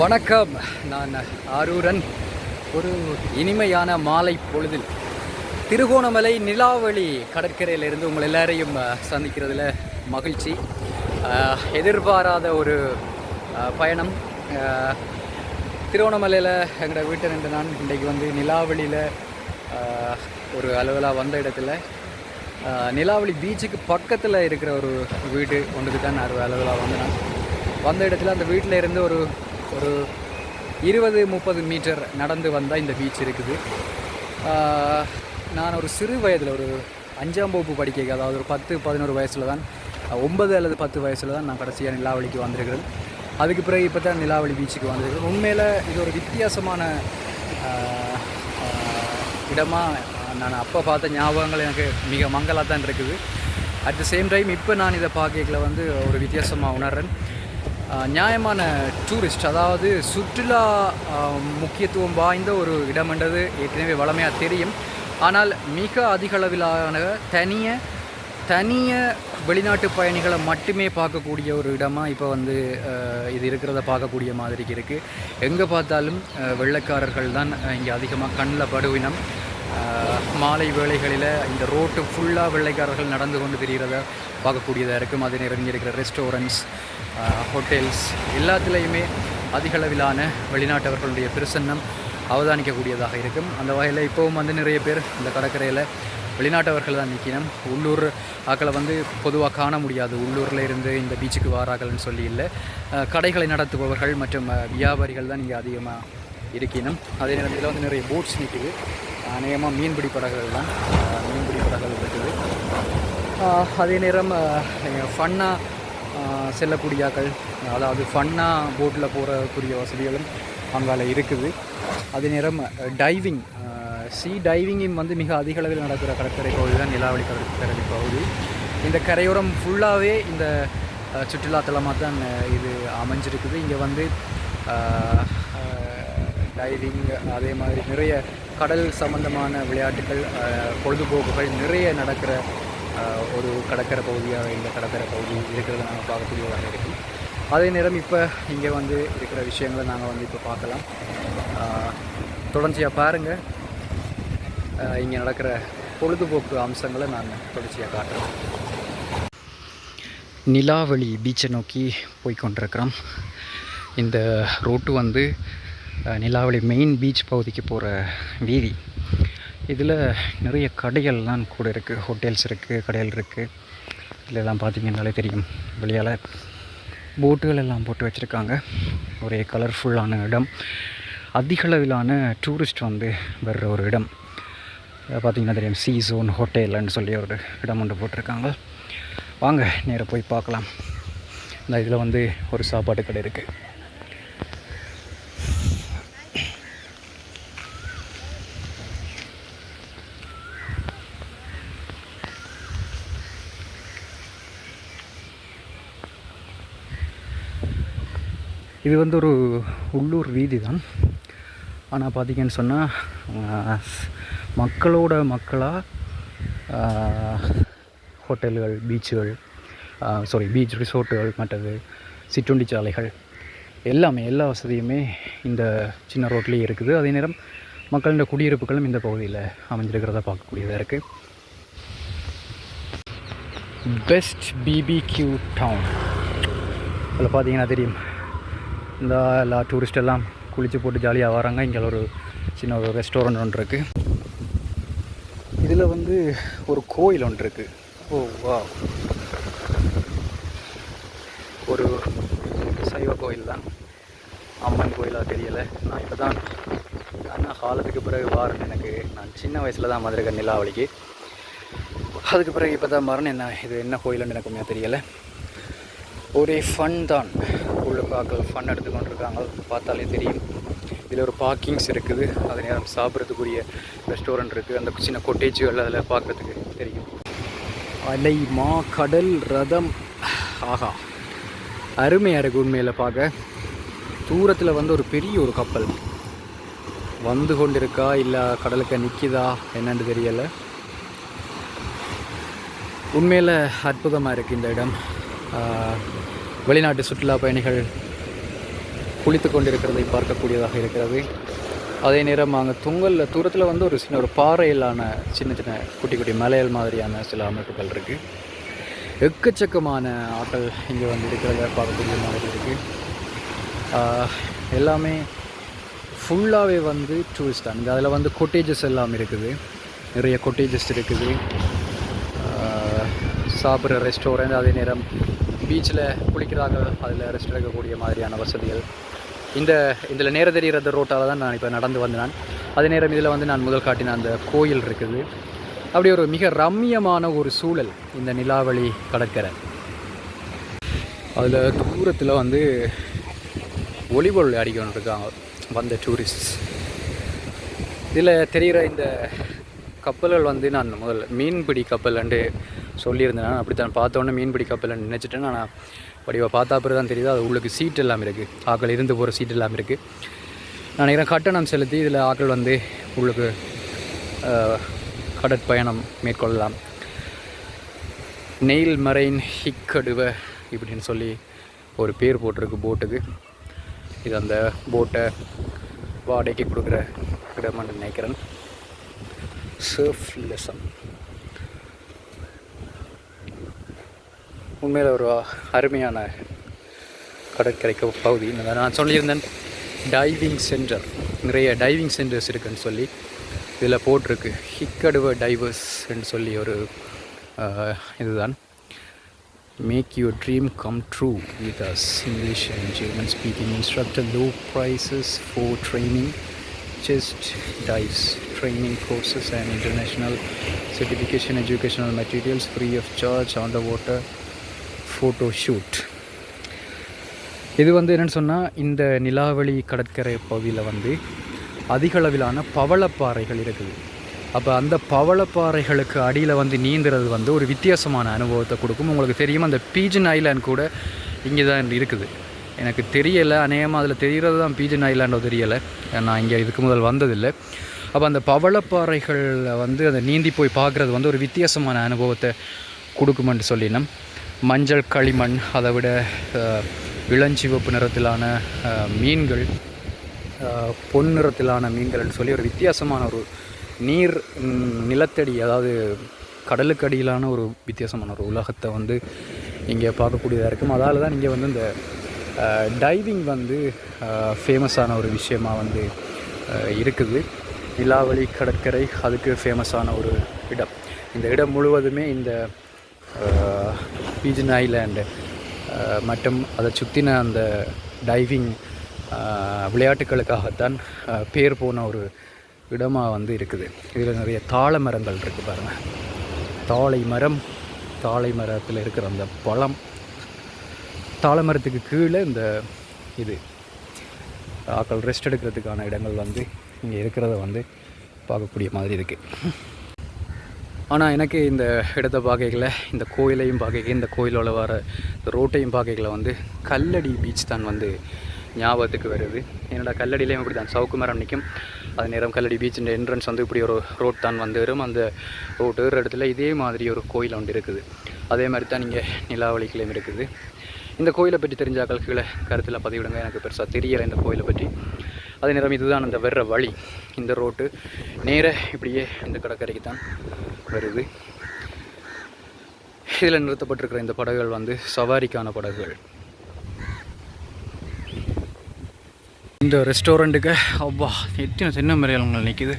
வணக்கம். நான் ஆரூரன். ஒரு இனிமையான மாலை பொழுதில் திருகோணமலை நிலாவளி கடற்கரையிலிருந்து உங்கள் எல்லாரையும் சந்திக்கிறதுல மகிழ்ச்சி. எதிர்பாராத ஒரு பயணம். திருவோணமலையில் எங்களோட வீட்டை நின்று நான் இன்றைக்கு வந்து நிலாவளியில் ஒரு அலுவலாக வந்த இடத்துல நிலாவளி பீச்சுக்கு பக்கத்தில் இருக்கிற ஒரு வீடு ஒன்றுக்கு தான் நான் அலுவலாக வந்தேன் நான். வந்த இடத்துல அந்த வீட்டில் இருந்து ஒரு ஒரு இருபது முப்பது மீட்டர் நடந்து வந்தால் இந்த பீச் இருக்குது. நான் ஒரு சிறு வயதில் ஒரு அஞ்சாம் வகுப்பு படிக்க அதாவது ஒரு பத்து பதினோரு வயசில் தான் ஒன்பது அல்லது பத்து வயசில் தான் நான் கடைசியாக நிலாவளிக்கு வந்திருக்கிறேன். அதுக்கு பிறகு இப்போ தான் நிலாவளி பீச்சுக்கு வந்திருக்கிறேன். உண்மையில் இது ஒரு வித்தியாசமான இடமாக நான் அப்போ பார்த்த ஞாபகங்கள் எனக்கு மிக மங்கலாக தான் இருக்குது. அட் த சேம் டைம் இப்போ நான் இதை பார்க்கல வந்து ஒரு வித்தியாசமாக உணர்றேன். நியாயமான டூரிஸ்ட் அதாவது சுற்றுலா முக்கியத்துவம் வாய்ந்த ஒரு இடம்ன்றது ஏற்கனவே வளமையாக தெரியும். ஆனால் மிக அதிக அளவிலான தனிய தனிய வெளிநாட்டு பயணிகளை மட்டுமே பார்க்கக்கூடிய ஒரு இடமாக இப்போ வந்து இது இருக்கிறத பார்க்கக்கூடிய மாதிரி இருக்குது எங்கே பார்த்தாலும் வெள்ளைக்காரர்கள் தான் இங்கே அதிகமாக கண்ணில் படுவினம். மாலை வேளைகளில் இந்த ரோட்டு ஃபுல்லாக வெள்ளைக்காரர்கள் நடந்து கொண்டு தெரிகிறத பார்க்கக்கூடியதாக இருக்கும். அதே நேரம் இங்கே இருக்கிற ரெஸ்டாரண்ட்ஸ் ஹோட்டல்ஸ் எல்லாத்துலேயுமே அதிகளவிலான வெளிநாட்டவர்களுடைய பிரசன்னம் அவதானிக்கக்கூடியதாக இருக்கும். அந்த வகையில் இப்போவும் வந்து நிறைய பேர் இந்த கடற்கரையில் வெளிநாட்டவர்கள் தான் நிற்கணும். உள்ளூர் ஆக்களை வந்து பொதுவாக காண முடியாது. உள்ளூரில் இருந்து இந்த பீச்சுக்கு வாரார்கள்னு சொல்லி இல்லை. கடைகளை நடத்துபவர்கள் மற்றும் வியாபாரிகள் தான் இங்கே அதிகமாக இருக்கணும். அதே நேரத்தில் வந்து நிறைய போட்ஸ் நிற்குது அநேகமாக மீன்பிடி படகுகள் தான். மீன்பிடி படகுகள் இருக்குது. அதே நேரம் ஃபன்னாக செல்லக்கூடியாக்கள் அதாவது ஃபன்னாக போட்டில் போகிறக்கூடிய வசதிகளும் அங்கால இருக்குது. அதே நேரம் டைவிங் சி டைவிங்கும் வந்து மிக அதிக அளவில் நடக்கிற கடற்கரை பகுதி தான் நிலாவளி கடற்கரை பகுதி. இந்த கரையோரம் ஃபுல்லாகவே இந்த சுற்றுலாத்தலமாக தான் இது அமைஞ்சிருக்குது. இங்கே வந்து டைவிங் அதே மாதிரி நிறைய கடல் சம்பந்தமான விளையாட்டுகள் பொழுதுபோக்குகள் நிறைய நடக்கிற ஒரு கடற்கரை பகுதியாக இந்த கடற்கரை பகுதி இருக்கிறத நாங்கள் பார்க்கக்கூடியதாக இருக்கும் அதே நேரம் இப்போ இங்கே வந்து இருக்கிற விஷயங்களை நாங்கள் வந்து இப்போ பார்க்கலாம். தொடர்ச்சியாக பாருங்கள் இங்கே நடக்கிற பொழுதுபோக்கு அம்சங்களை நான் தொடர்ச்சியாக காட்டுறேன். நிலாவளி பீச்சை நோக்கி போய் கொண்டிருக்கிறோம் இந்த ரோட்டு வந்து நிலாவளி மெயின் பீச் பகுதிக்கு போகிற வீதி. இதில் நிறைய கடைகள்லாம் கூட இருக்குது ஹோட்டல்ஸ் இருக்குது கடைகள் இருக்குது இதிலெல்லாம் பார்த்தீங்கன்னாலே தெரியும். வெளியால் போட்டுகள் எல்லாம் போட்டு வச்சுருக்காங்க. ஒரே கலர்ஃபுல்லான இடம். அதிகளவிலான டூரிஸ்ட் வந்து வர்ற ஒரு இடம். பார்த்திங்கன்னா பார்த்தீங்கன்னா தெரியும். சி ஜோன் ஹோட்டல்னு சொல்லி ஒரு இடம் ஒன்று போட்டிருக்காங்க. வாங்க நேராக போய் பார்க்கலாம். இந்த இதில் வந்து ஒரு சாப்பாட்டு கடை இருக்குது இது வந்து ஒரு உள்ளூர் வீதி தான் ஆனால் பார்த்தீங்கன்னு சொன்னால் மக்களோட மக்களாக ஹோட்டல்கள் பீச்சுகள் சாரி பீச் ரிசோர்ட்டுகள் மற்றது சிற்றுண்டி சாலைகள் எல்லாமே எல்லா வசதியுமே இந்த சின்ன ரோட்லேயே இருக்குது. அதே நேரம் மக்களின் குடியிருப்புகளும் இந்த பகுதியில் அமைஞ்சிருக்கிறத பார்க்கக்கூடியதாக இருக்குது பெஸ்ட் பிபிக்யூ டவுன் அதில் பார்த்தீங்கன்னா தெரியும். இந்த எல்லா டூரிஸ்ட் எல்லாம் குளித்து போட்டு ஜாலியாக வராங்க. இங்கே ஒரு சின்ன ஒரு ரெஸ்டாரண்ட் ஒன்று இருக்குது இதில் வந்து ஒரு கோயில் ஒன்று இருக்குது ஓ வா ஒரு சைவ கோயில் தான். அம்மன் கோயிலாக தெரியலை. நான் இப்போ தான் நான் காலத்துக்கு பிறகு வாரேன் எனக்கு நான் சின்ன வயசில் தான் மதுரை நிலாவளிக்கு. அதுக்கு பிறகு இப்போ தான் வரேன் என்ன இது என்ன கோயிலுன்னு எனக்கு உண்மையாக தெரியலை. ஒரே ஃபன் தான். உள்ள ஃபன் எடுத்துக்கொண்டு இருக்காங்க பார்த்தாலே தெரியும். இதில் ஒரு பார்க்கிங்ஸ் இருக்குது. அது நேரம் சாப்பிட்றதுக்குரிய ரெஸ்டாரண்ட் இருக்குது அந்த சின்ன கொட்டேஜுகள் அதில் பார்க்குறதுக்கு தெரியும். அலை மா கடல் ரதம். ஆஹா. அருமையாக இருக்குது உண்மையில் பார்க்க. தூரத்தில் வந்து ஒரு பெரிய ஒரு கப்பல். வந்து கொண்டிருக்கா இல்லை கடலுக்கு நிற்கிதா என்னன்னு தெரியலை. உண்மையில் அற்புதமாக இருக்குது இந்த இடம். வெளிநாட்டு சுற்றுலா பயணிகள் குளித்து கொண்டிருக்கிறதை பார்க்கக்கூடியதாக இருக்கிறது. அதே நேரம் அங்கே தொங்கலில் தூரத்தில் வந்து ஒரு சின்ன ஒரு பாறையிலான சின்ன சின்ன குட்டி குட்டி மலையல் மாதிரியான சில அமைப்புகள் இருக்குது எக்கச்சக்கமான ஆட்கள் இங்கே வந்து இருக்கிறத பார்க்கக்கூடிய மாதிரி இருக்குது எல்லாமே ஃபுல்லாகவே வந்து டூரிஸ்ட் தான். அதில் வந்து கொட்டேஜஸ் எல்லாம் இருக்குது. நிறைய கொட்டேஜஸ் இருக்குது. சாப்பிட்ற ரெஸ்டாரண்ட் அதே நேரம் பீச்சில் குளிக்கிறாங்க. அதில் ரெஸ்ட் எடுக்கக்கூடிய மாதிரியான வசதிகள். இந்த இதில் நேர தெரிகிற ரோட்டால் தான் நான் இப்போ நடந்து வந்தேன். அதே நேரம் இதில் வந்து நான் முதல் காட்டின அந்த கோயில் இருக்குது. அப்படி ஒரு மிக ரம்மியமான ஒரு சூழல் இந்த நிலாவளி கடற்கரை. அதில் தூரத்தில் வந்து ஒளிபொருள் அடிக்கணும் இருக்காங்க வந்த டூரிஸ்ட் இதில் தெரிகிற இந்த கப்பல்கள் வந்து நான் முதல்ல மீன்பிடி கப்பல் அண்டு சொல்லியிருந்தேன். நான் அப்படித்தான் பார்த்தோன்னே மீன்பிடி கப்பலில் நினச்சிட்டேன் நான் வடிவ பார்த்தா பிறகு தான் தெரியுது அது உள்ளுக்கு சீட் எல்லாம் இருக்குது ஆக்கள் இருந்து போகிற சீட் எல்லாம் இருக்குது நான் நினைக்கிறேன் கட்டணம் செலுத்தி இதில் ஆக்கள் வந்து உள்ளுக்கு கடற்பயணம் மேற்கொள்ளலாம். நெயில் மரைன் ஹிக்கடுவ இப்படின்னு சொல்லி ஒரு பேர் போட்டிருக்கு போட்டுக்கு. இது அந்த போட்டை வாடகைக்கு கொடுக்குற இடம்னு நினைக்கிறேன். சர்ஃப் லெசன் உண்மையில் ஒரு அருமையான கடற்கரைக்கு பகுதி. நான் நான் சொல்லியிருந்தேன் டைவிங் சென்டர் நிறைய டைவிங் சென்டர்ஸ் இருக்குன்னு சொல்லி இதில் போட்டிருக்கு. ஹிக்கடுவ டைவர்ஸ்ன்னு சொல்லி ஒரு இதுதான். Make your dream come true with us English and German speaking instructor low prices for training check dives training courses and international certification educational materials free of charge on the water photo shoot இது வந்து என்னென்னு சொன்னால் இந்த நிலாவளி கடற்கரை பகுதியில் வந்து அதிக அளவிலான பவளப்பாறைகள் இருக்குது. அப்போ அந்த பவளப்பாறைகளுக்கு அடியில் வந்து நீந்துறது வந்து ஒரு வித்தியாசமான அனுபவத்தை கொடுக்கும். உங்களுக்கு தெரியும் அந்த பீஜன் ஐலாண்ட் கூட இங்கே தான் இருக்குது. எனக்கு தெரியலை அநேகமாக அதில் தெரிகிறது தான் பீஜன் ஐலாண்டோ தெரியலை. நான் இங்கே இதுக்கு முதல் வந்ததில்லை. அப்போ அந்த பவளப்பாறைகளில் வந்து அந்த நீந்தி போய் பார்க்குறது வந்து ஒரு வித்தியாசமான அனுபவத்தை கொடுக்குமென்று சொல்லினோம். மஞ்சள் களிமண் அதை விட இளஞ்சிவப்பு நிறத்திலான மீன்கள் பொன் நிறத்திலான மீன்கள்னு சொல்லி ஒரு வித்தியாசமான ஒரு நீர் நிலத்தடி அதாவது கடலுக்கு அடியிலான ஒரு வித்தியாசமான ஒரு உலகத்தை வந்து இங்கே பார்க்கக்கூடியதாக இருக்கும். அதால் தான் இங்கே வந்து இந்த டைவிங் வந்து ஃபேமஸான ஒரு விஷயமாக வந்து இருக்குது. நிலாவளி கடற்கரை அதுக்கு ஃபேமஸான ஒரு இடம். இந்த இடம் முழுவதுமே இந்த பீஜன் ஐலாண்டு uh, மற்றும் அதை சுற்றின அந்த டைவிங் uh, விளையாட்டுகளுக்காகத்தான் uh, பேர் போன ஒரு இடமாக வந்து இருக்குது. இதில் நிறைய தாழை மரங்கள் இருக்குது பாருங்கள் தாழை மரம் தாழை மரத்தில் இருக்கிற அந்த பழம். தாழை மரத்துக்கு கீழே இந்த இது. ஆக்கள் ரெஸ்ட் எடுக்கிறதுக்கான இடங்கள் வந்து இங்கே இருக்கிறத வந்து பார்க்கக்கூடிய மாதிரி இருக்குது ஆனால் எனக்கு இந்த இடத்த பார்க்கல இந்த கோயிலையும் பார்க்க இந்த கோயிலோட வர இந்த ரோட்டையும் பார்க்கல வந்து கல்லடி பீச் தான் வந்து ஞாபகத்துக்கு வருது. என்னோட கல்லடியிலையும் இப்படி தான்? சவுக்கு மரம் நிற்கும் அது நேரம் கல்லடி பீச்சின் என்ட்ரன்ஸ் வந்து இப்படி ஒரு ரோட் தான் வந்து வரும். அந்த ரோட் ஏறுற இடத்துல இதே மாதிரி ஒரு கோயில் ஒன்று இருக்குது. அதே மாதிரி தான் இங்கே நிலாவளிக்கிலையும் இருக்குது. இந்த கோயிலை பற்றி தெரிஞ்சாக்கள் கீழே கருத்தில் பதிவிடுங்க. எனக்கு பெருசாக தெரியலை இந்த கோயிலை பற்றி. அதே நேரம் இதுதான் அந்த வர்ற வழி. இந்த ரோட்டு நேர இப்படியே இந்த கடற்கரைக்கு தான் வருது. இதில் நிறுத்தப்பட்டிருக்கிற இந்த படகுகள் வந்து சவாரிக்கான படகுகள். இந்த ரெஸ்டாரண்ட்டுக்கு அவ்வா எத்தனை தென்னை மரங்கள் நிற்கிது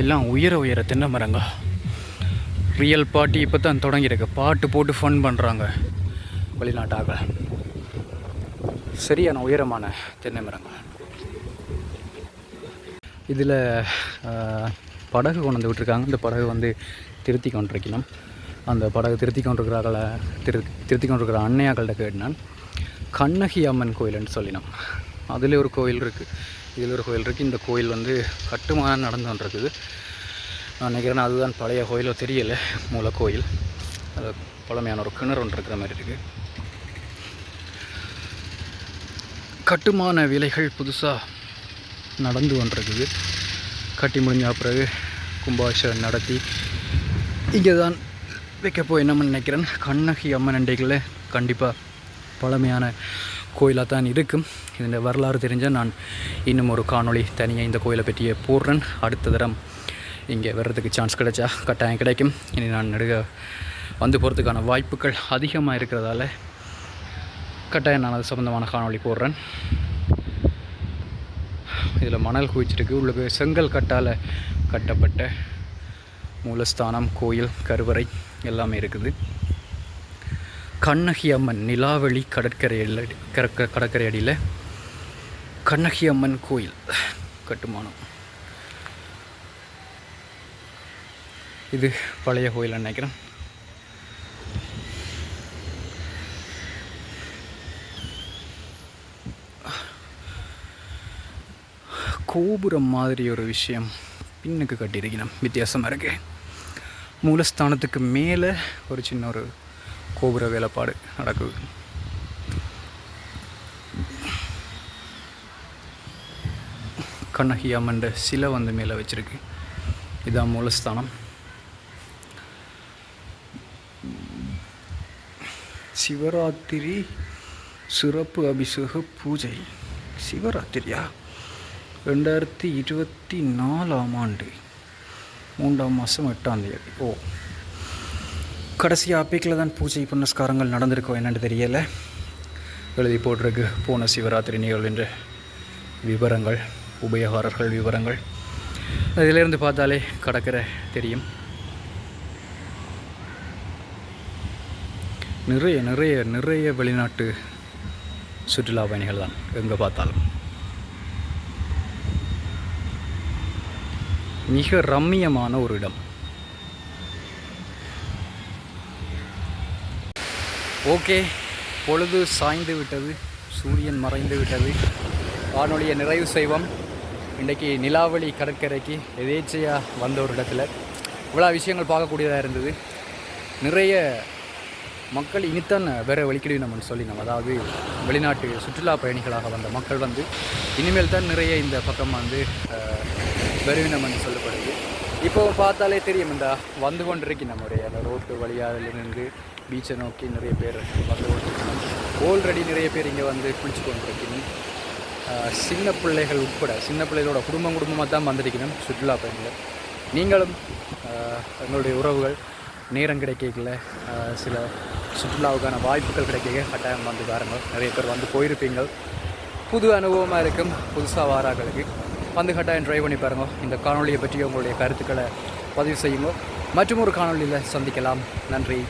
எல்லாம் உயர உயர தென்னை மரங்க ரியல் பாட்டி இப்போ தான் தொடங்கியிருக்கு. பாட்டு போட்டு ஃபன் பண்ணுறாங்க வெளிநாட்டாக. சரியான உயரமான தென்னை மரங்கள் இதில் படகு கொண்டு வந்து விட்டுருக்காங்க. இந்த படகு வந்து திருத்தி கொண்டிருக்கணும் அந்த படகு திருத்தி கொண்டிருக்கிறார்கள? திரு திருத்தி கொண்டிருக்கிற அன்னையாக்கள்கிட்ட கேட்டினான் கண்ணகி அம்மன் கோயில்னு சொல்லினோம். அதில் ஒரு கோயில் இருக்குது இதில் ஒரு கோயில் இருக்குது இந்த கோயில் வந்து கட்டுமானம் நடந்து கொண்டிருக்குது. நான் நினைக்கிறேன் அதுதான் பழைய கோயிலோ தெரியல. மூல கோயில். அது பழமையான ஒரு கிணறு ஒன்று இருக்கிற மாதிரி இருக்குது கட்டுமான விலைகள் புதுசாக நடந்து கொண்டிருக்குது. கட்டி முடிஞ்ச பிறகு கும்பாபிஷேகம் நடத்தி இங்கே தான் வைக்க போய் நினைக்கிறேன். கண்ணகி அம்மன் அண்டைகளில் கண்டிப்பாக பழமையான கோயிலாக தான் இருக்கும். இதன் வரலாறு தெரிஞ்சால் நான் இன்னும் ஒரு காணொளி தனியாக இந்த கோயிலை பற்றியே போடுறேன். அடுத்த தரம் இங்கே வர்றதுக்கு சான்ஸ் கிடைச்சா கட்டாயம் கிடைக்கும். இனி நான் நடுக வந்து போகிறதுக்கான வாய்ப்புகள் அதிகமாக இருக்கிறதால கட்டாயம் நான் அது சம்மந்தமான காணொளி போடுறேன். இதில் மணல் குவிச்சிருக்கு. உள்ளுக்கு செங்கல் கட்டால் கட்டப்பட்ட மூலஸ்தானம் கோயில் கருவறை எல்லாமே இருக்குது. கண்ணகி அம்மன் நிலாவளி கடற்கரையில் கடற்க கடற்கரை அடியில் கண்ணகி அம்மன் கோயில் கட்டுமானம். இது பழைய கோயில் நினைக்கிறேன். கோபுரம் மாதிரி ஒரு விஷயம். பின்னுக்கு கட்டியிருக்கணும். வித்தியாசமாக இருக்கு. மூலஸ்தானத்துக்கு மேலே ஒரு சின்ன ஒரு கோபுர வேலைப்பாடு நடக்குது. கண்ணகி அம்மன் சிலை வந்து மேலே வச்சிருக்கு. இதான் மூலஸ்தானம். சிவராத்திரி சிறப்பு அபிஷேக பூஜை. சிவராத்திரியா? ரெண்டாயிரத்தி இருபத்தி நாலாம் ஆண்டு மூன்றாம் மாதம் எட்டாம் தேதி. ஓ. கடைசி ஆப்பிக்கில் தான் பூஜை புனஸ்காரங்கள் நடந்திருக்கோம் என்னென்னு தெரியலை. எழுதி போட்டிருக்கு போன சிவராத்திரி நிகழ்வு விவரங்கள் உபயோகாரர்கள் விவரங்கள். அதிலிருந்து பார்த்தாலே கடற்கரை தெரியும். நிறைய நிறைய நிறைய வெளிநாட்டு சுற்றுலா பயணிகள் தான் எங்கே பார்த்தாலும். மிக ரம்மியமான ஒரு இடம். ஓகே பொழுது சாய்ந்து விட்டது சூரியன் மறைந்து விட்டது. வானொலியை நிறைவு செய்வோம். இன்றைக்கி நிலாவளி கடற்கரைக்கு எதேச்சையாக வந்த ஒரு இடத்துல. இவ்வளோ விஷயங்கள் பார்க்கக்கூடியதாக இருந்தது. நிறைய மக்கள் இனித்தான் வேறு வழிக்கிடையும் நம்ம சொல்லினோம் அதாவது வெளிநாட்டு சுற்றுலா பயணிகளாக வந்த மக்கள் வந்து இனிமேல் தான் நிறைய இந்த பக்கம் வந்து பெருவினம் என்று சொல்லப்படுது. இப்போ பார்த்தாலே தெரியும் இந்த வந்து கொண்டிருக்கு நம்முடைய அந்த ரோட்டு வழியாதிலிருந்து பீச்சை நோக்கி நிறைய பேர் வந்து கொண்டிருக்கணும் ஆல்ரெடி நிறைய பேர் இங்கே வந்து குளிச்சு கொண்டிருக்கணும் சின்ன பிள்ளைகள் உட்பட சின்ன பிள்ளைகளோட குடும்பம் குடும்பமாக தான் வந்திருக்கணும் சுற்றுலா பயணிகள். நீங்களும் எங்களுடைய உறவுகள் நேரம் கிடைக்கல சில சுற்றுலாவுக்கான வாய்ப்புகள் கிடைக்க கட்டாயம் வந்து பாருங்கள். நிறைய பேர் வந்து போயிருப்பீங்கள். புது அனுபவமாக இருக்கும் புதுசாக வாராக்களுக்கு. வந்து கட்டாயம் ட்ரை பண்ணி பாருங்க. இந்த காணொலியை பற்றி உங்களுடைய கருத்துக்களை பதிவு செய்யுங்க. மற்றும் ஒரு காணொளியில் சந்திக்கலாம். நன்றி.